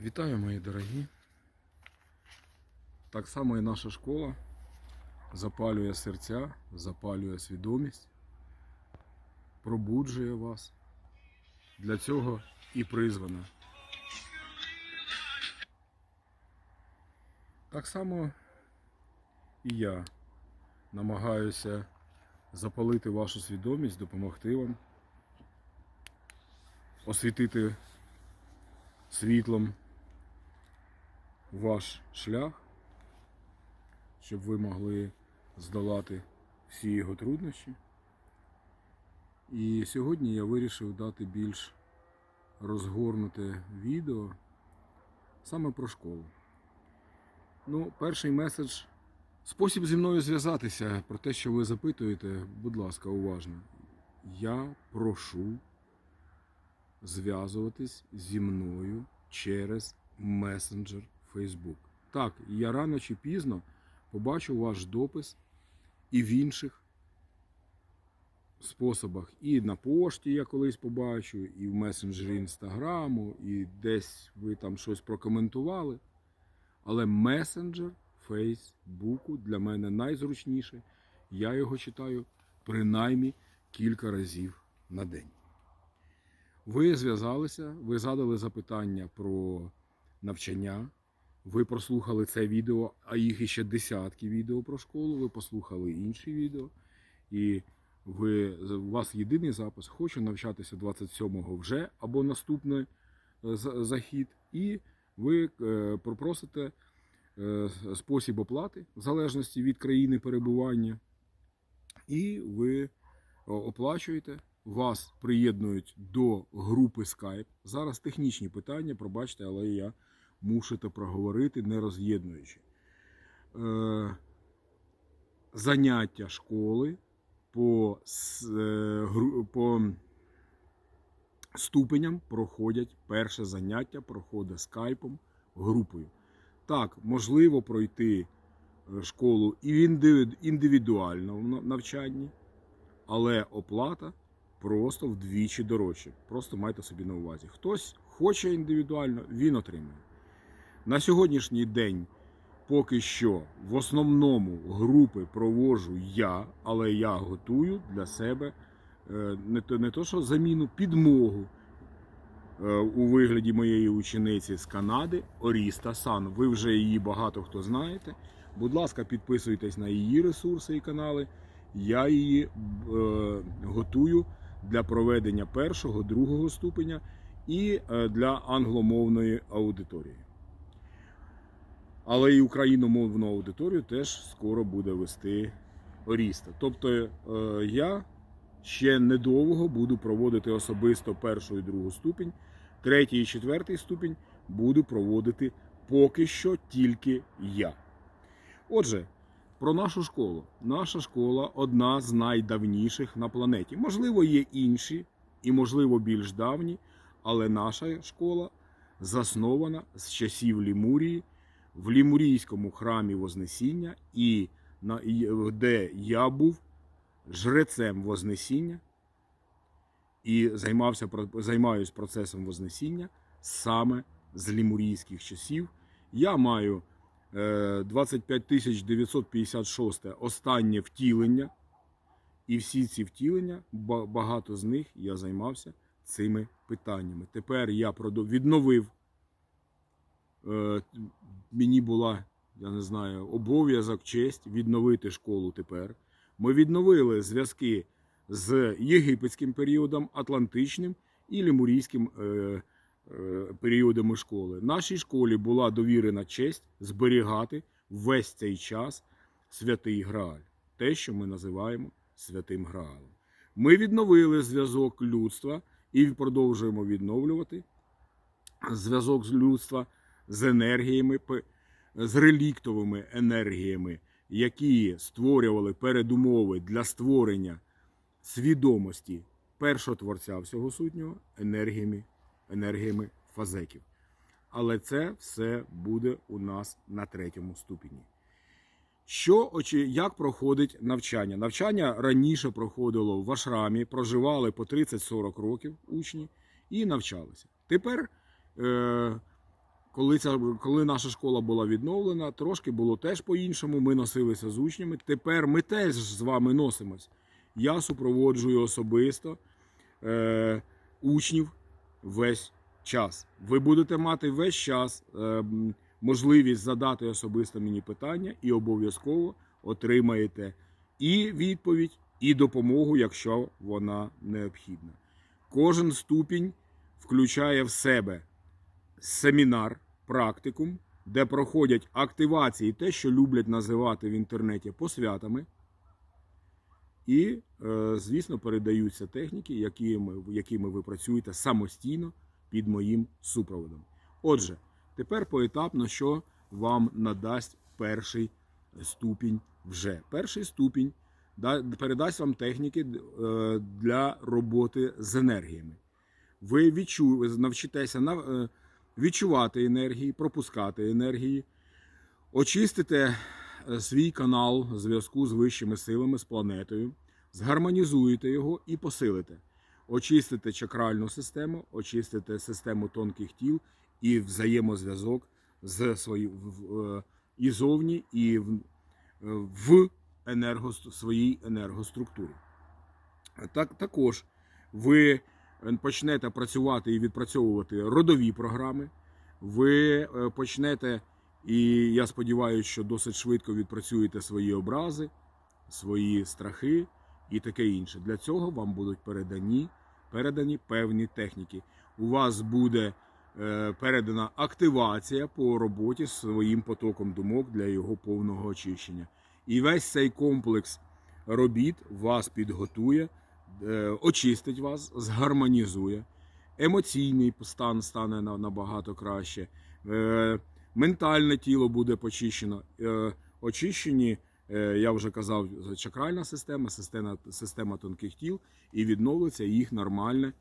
Вітаю, мої дорогі. Так само і наша школа запалює серця, запалює свідомість, пробуджує вас. Для цього і призвана. Так само і я намагаюся запалити вашу свідомість, допомогти вам, освітити світлом ваш шлях, щоб ви могли здолати всі його труднощі. І сьогодні я вирішив дати більш розгорнуте відео саме про школу. Ну, перший меседж. Спосіб зі мною зв'язатися про те, що ви запитуєте, будь ласка, уважно. Я прошу зв'язуватись зі мною через месенджер Facebook. Так, я рано чи пізно побачу ваш допис і в інших способах. І на пошті я колись побачу, і в месенджері інстаграму, і десь ви там щось прокоментували. Але месенджер Фейсбуку для мене найзручніше. Я його читаю принаймні кілька разів на день. Ви зв'язалися, ви задали запитання про навчання. Ви прослухали це відео, а їх іще десятки відео про школу. Ви послухали інші відео. І ви, у вас єдиний запис. Хочу навчатися 27-го вже або наступний е, захід. І ви е, попросите е, спосіб оплати в залежності від країни перебування. І ви оплачуєте. Вас приєднують до групи Skype. Зараз технічні питання, пробачте, але я мушу це проговорити, не роз'єднуючи. Е, заняття школи по, е, по ступеням проходять перше заняття, проходить скайпом групою. Так, можливо пройти е, школу і в індивідуальному навчанні, але оплата просто вдвічі дорожче. Просто майте собі на увазі. Хтось хоче індивідуально, він отримує. На сьогоднішній день поки що в основному групи проводжу я, але я готую для себе е, не то, не то що заміну, підмогу е, у вигляді моєї учениці з Канади Оріста Сан. Ви вже її багато хто знаєте. Будь ласка, підписуйтесь на її ресурси і канали. Я її е, готую для проведення першого, другого ступеня і е, для англомовної аудиторії. Але і україномовну аудиторію теж скоро буде вести Оріста. Тобто е, я ще недовго буду проводити особисто першу і другу ступінь, третій і четвертий ступінь буду проводити поки що тільки я. Отже, про нашу школу. Наша школа одна з найдавніших на планеті. Можливо, є інші і, можливо, більш давні, але наша школа заснована з часів Лімурії в Лімурійському храмі Вознесіння, і де я був жрецем Вознесіння і займався, займаюсь процесом Вознесіння саме з лімурійських часів. Я маю е, 25 956 останнє втілення, і всі ці втілення, багато з них я займався цими питаннями. Тепер я відновив е, мені була, я не знаю, обов'язок, честь відновити школу тепер. Ми відновили зв'язки з єгипетським періодом, атлантичним і лемурійським е, е, періодами школи. Нашій школі була довірена честь зберігати весь цей час святий Грааль, те, що ми називаємо святим Граалем. Ми відновили зв'язок людства і продовжуємо відновлювати зв'язок з людства з енергіями, з реліктовими енергіями, які створювали передумови для створення свідомості першого творця всього сутнього енергіями, енергіями фазеків. Але це все буде у нас на третьому ступені. Що як проходить навчання? Навчання раніше проходило в ашрамі, проживали по 30-40 років учні і навчалися. Тепер е, коли, ця, коли наша школа була відновлена, трошки було теж по-іншому. Ми носилися з учнями. Тепер ми теж з вами носимось. Я супроводжую особисто е, учнів весь час. Ви будете мати весь час е, можливість задати особисто мені питання і обов'язково отримаєте і відповідь, і допомогу, якщо вона необхідна. Кожен ступінь включає в себе семінар, практикум, де проходять активації, те, що люблять називати в інтернеті посвятами. І, е, звісно, передаються техніки, якими, ви працюєте самостійно під моїм супроводом. Отже, тепер поетапно, що вам надасть перший ступінь вже. Перший ступінь передасть вам техніки е, для роботи з енергіями. Ви відчу, навчитеся на, е, відчувати енергії, пропускати енергії, очистите свій канал зв'язку з вищими силами, з планетою, згармонізуєте його і посилите. Очистите чакральну систему, очистите систему тонких тіл і взаємозв'язок з свої, в, е, і зовні, і в, в енерго, своїй енергоструктурі. Так, також ви почнете працювати і відпрацьовувати родові програми. Ви е, почнете, і я сподіваюся, що досить швидко відпрацюєте свої образи, свої страхи і таке інше. Для цього вам будуть передані, передані певні техніки. У вас буде е, передана активація по роботі з своїм потоком думок для його повного очищення. І весь цей комплекс робіт вас підготує, очистить вас, згармонізує. Емоційний стан стане набагато краще. Е, Ментальне тіло буде почищено. Е, Очищені, е, я вже казав, чакральна система, система, система тонких тіл, і відновиться їх нормальне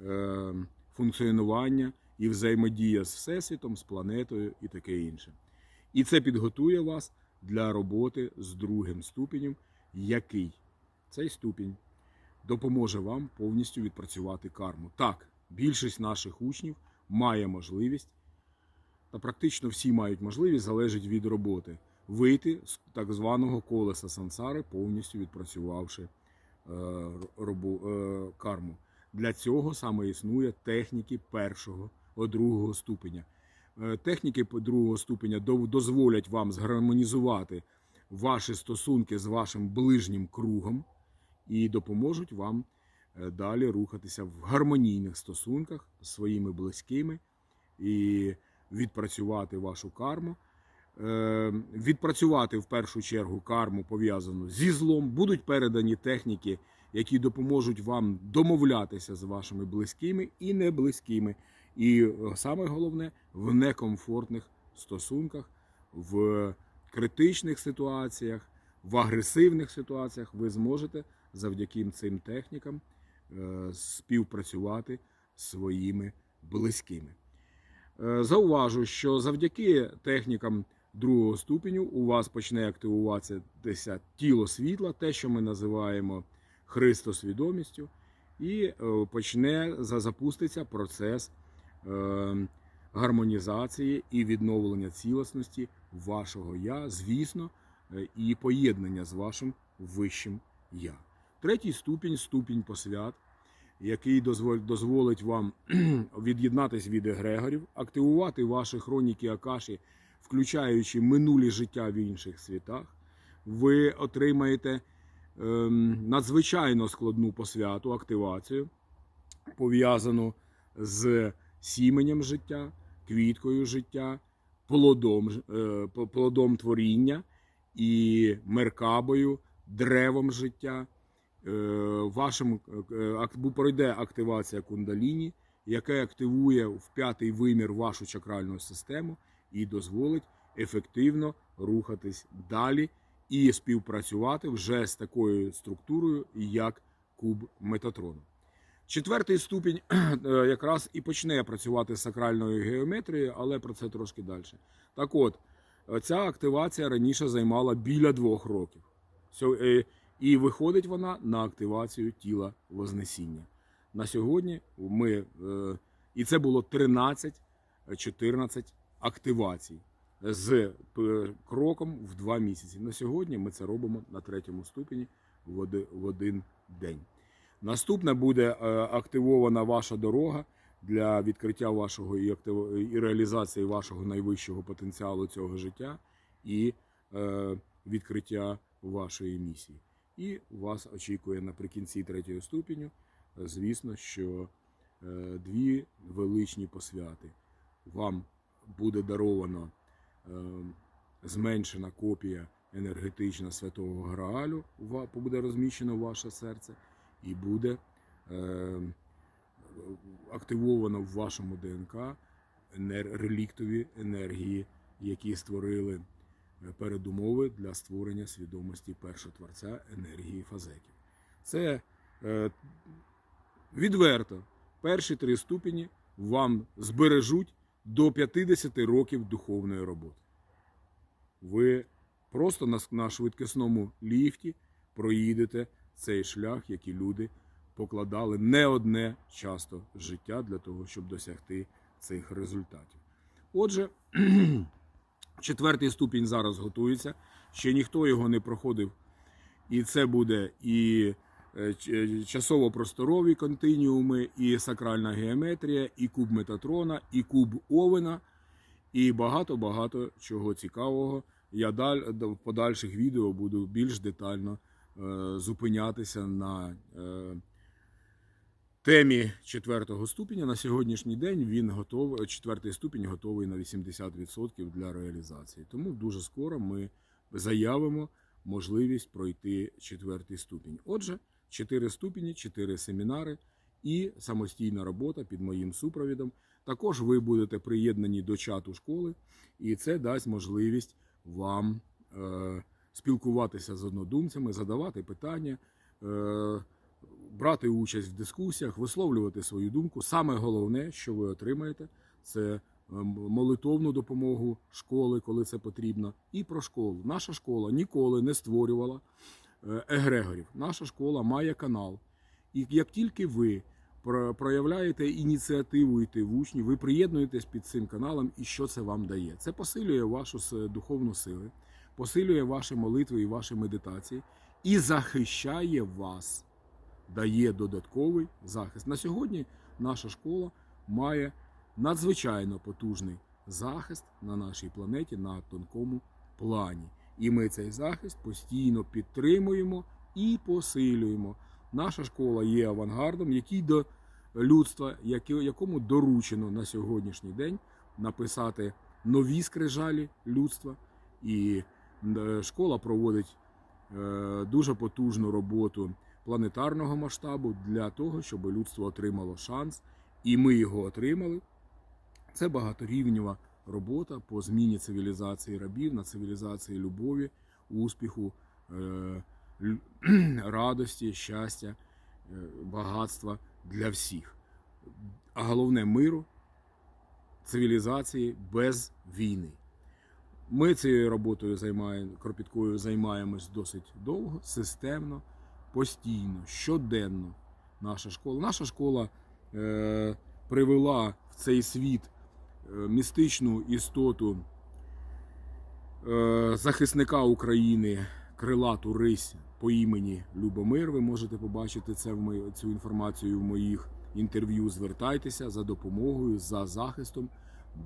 е, функціонування і взаємодія з Всесвітом, з планетою і таке інше. І це підготує вас для роботи з другим ступенем, який цей ступінь допоможе вам повністю відпрацювати карму. Так, більшість наших учнів має можливість, та практично всі мають можливість, залежить від роботи, вийти з так званого колеса сансари, повністю відпрацювавши е, е, карму. Для цього саме існує техніки першого другого ступеня. Е, Техніки другого ступеня дозволять вам згармонізувати ваші стосунки з вашим ближнім кругом і допоможуть вам е, далі рухатися в гармонійних стосунках з своїми близькими і відпрацювати вашу карму. Е, Відпрацювати в першу чергу карму пов'язану зі злом. Будуть передані техніки, які допоможуть вам домовлятися з вашими близькими і неблизькими. І е, саме головне в некомфортних стосунках, в критичних ситуаціях, в агресивних ситуаціях ви зможете завдяки цим технікам е, співпрацювати з своїми близькими. Е, Зауважу, що завдяки технікам другого ступеню у вас почне активуватися тіло світла, те, що ми називаємо христосвідомістю, і е, почне за- запуститься процес гармонізації і відновлення цілісності вашого я, звісно, і поєднання з вашим вищим я. Третій ступінь ступінь посвят, який дозволить вам від'єднатися від егрегорів, активувати ваші хроніки Акаші, включаючи минулі життя в інших світах. Ви отримаєте ем, надзвичайно складну посвяту, активацію, пов'язану з сіменем життя, квіткою життя, плодом, е, плодом творіння і меркабою, древом життя. Е, Вашим е, пройде активація кундаліні, яке активує в п'ятий вимір вашу чакральну систему і дозволить ефективно рухатись далі і співпрацювати вже з такою структурою, як куб Метатрону. Четвертий ступінь е, якраз і почне працювати з сакральною геометрією, але про це трошки далі. Так от, ця активація раніше займала біля двох років. І виходить вона на активацію тіла Вознесіння. На сьогодні ми, е, і це було 13-14 активацій з е, кроком в два місяці. На сьогодні ми це робимо на третьому ступені в оди- в один день. Наступне буде е, активована ваша дорога для відкриття вашого і, і реалізації вашого найвищого потенціалу цього життя і відкриття вашої місії. І вас очікує наприкінці третього ступеню, е, звісно, що е, дві величні посвяти. Вам буде даровано е, зменшена копія енергетична святого Граалю, буде розміщено в ваше серце, і буде активовано в вашому ДНК реліктові енергії, які створили передумови для створення свідомості першотворця енергії фазеків. Це е, відверто перші три ступені вам збережуть до 50 років духовної роботи. Ви просто на, на швидкісному ліфті проїдете цей шлях, який люди покладали не одне часто життя для того, щоб досягти цих результатів. Отже, четвертий ступінь зараз готується. Ще ніхто його не проходив. І це буде і е, часово-просторові континіуми, і сакральна геометрія, і куб Метатрона, і куб Овена, і багато-багато чого цікавого. Я в подальших відео буду більш детально е, зупинятися на е, темі четвертого ступеня. На сьогоднішній день він готовий, четвертий ступінь готовий на 80% для реалізації. Тому дуже скоро ми заявимо можливість пройти четвертий ступінь. Отже, чотири ступені, чотири семінари і самостійна робота під моїм супровідом. Також ви будете приєднані до чату школи, і це дасть можливість вам е, спілкуватися з однодумцями, задавати питання, е, брати участь в дискусіях, висловлювати свою думку. Саме головне, що ви отримаєте, це е, молитовну допомогу школи, коли це потрібно, і про школу. Наша школа ніколи не створювала е, егрегорів. Наша школа має канал. І як тільки ви проявляєте ініціативу йти в учні, ви приєднуєтесь під цим каналом, і що це вам дає? Це посилює вашу духовну силу, посилює ваші молитви і ваші медитації і захищає вас, дає додатковий захист. На сьогодні наша школа має надзвичайно потужний захист на нашій планеті на тонкому плані. І ми цей захист постійно підтримуємо і посилюємо. Наша школа є авангардом, який до людства, якому доручено на сьогоднішній день написати нові скрижалі людства. І е, школа проводить е, дуже потужну роботу планетарного масштабу для того, щоб людство отримало шанс, і ми його отримали. Це багаторівнева робота по зміні цивілізації рабів на цивілізації любові, успіху, е, радості, щастя, е, багатства для всіх. А головне миру, цивілізації без війни. Ми цією роботою займаємо, кропіткою займаємось досить довго, системно, постійно, щоденно. Наша школа. Наша школа е, привела в цей світ е, містичну істоту е, захисника України крилату рись по імені Любомир. Ви можете побачити це в мої- цю інформацію в моїх інтерв'ю. Звертайтеся за допомогою, за захистом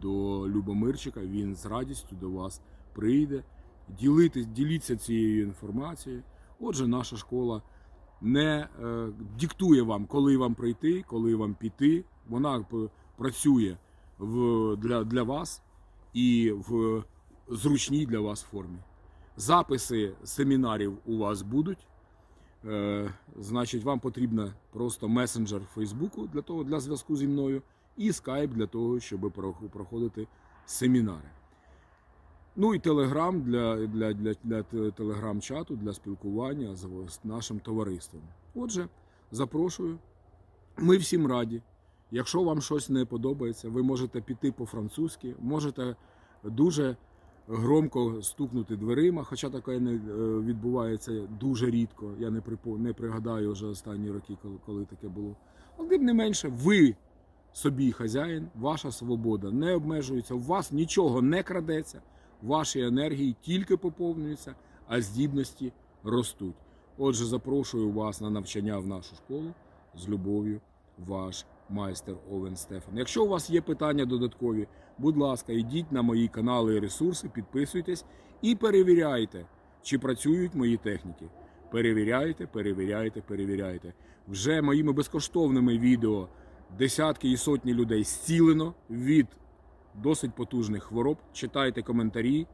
до Любомирчика. Він з радістю до вас прийде. Ділитись, діліться цією інформацією. Отже, наша школа не е, диктує вам, коли вам прийти, коли вам піти. Вона працює в, для, для вас і в зручній для вас формі. Записи семінарів у вас будуть. Е, значить, вам потрібно просто месенджер Фейсбуку для того для зв'язку зі мною і скайп для того, щоб проходити семінари. Ну і телеграм для, для, для, для телеграм-чату для спілкування з, нашим товариством. Отже, запрошую. Ми всім раді. Якщо вам щось не подобається, ви можете піти по-французьки, можете дуже громко стукнути дверима, хоча таке не е, відбувається дуже рідко. Я не припо- не пригадаю вже останні роки, коли, коли таке було. Але тим не менше, ви собі хазяїн, ваша свобода не обмежується, у вас нічого не крадеться, ваші енергії тільки поповнюються, а здібності ростуть. Отже, запрошую вас на навчання в нашу школу з любов'ю, ваш майстер Овен Стефан. Якщо у вас є питання додаткові, будь ласка, йдіть на мої канали і ресурси, підписуйтесь і перевіряйте, чи працюють мої техніки. Перевіряйте, перевіряйте, перевіряйте. Вже моїми безкоштовними відео десятки і сотні людей зцілено від досить потужних хвороб. Читайте коментарі,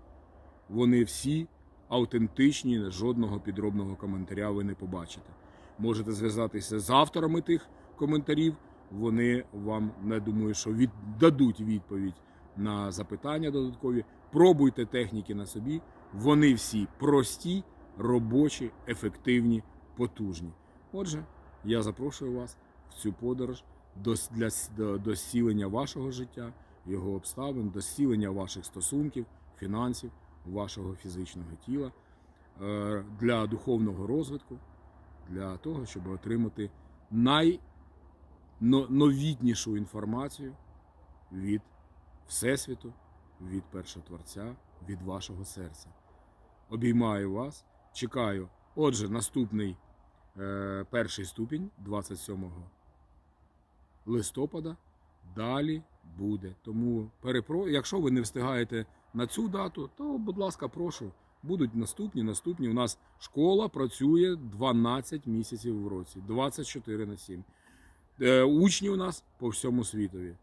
вони всі автентичні, жодного підробного коментаря ви не побачите. Можете зв'язатися з авторами тих коментарів. Вони вам не думаю, що від... дадуть відповідь на запитання додаткові. Пробуйте техніки на собі. Вони всі прості, робочі, ефективні, потужні. Отже, я запрошую вас в цю подорож до, для, до, до зцілення вашого життя, його обставин, до зцілення ваших стосунків, фінансів, вашого фізичного тіла, е, для духовного розвитку, для того, щоб отримати найновітнішу інформацію від Всесвіту, від Першотворця, від вашого серця. Обіймаю вас, чекаю. Отже, наступний е, перший ступінь 27 листопада. Далі буде. Тому перепро... якщо ви не встигаєте на цю дату, то, будь ласка, прошу. Будуть наступні, наступні. У нас школа працює 12 місяців в році, 24 на 7. Е, учні у нас по всьому світові.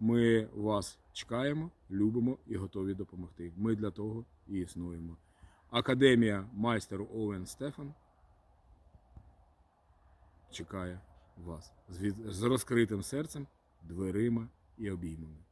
Ми вас чекаємо, любимо і готові допомогти. Ми для того і існуємо. Академія майстер Оуен Стефан чекає вас з розкритим серцем, дверима і обіймами.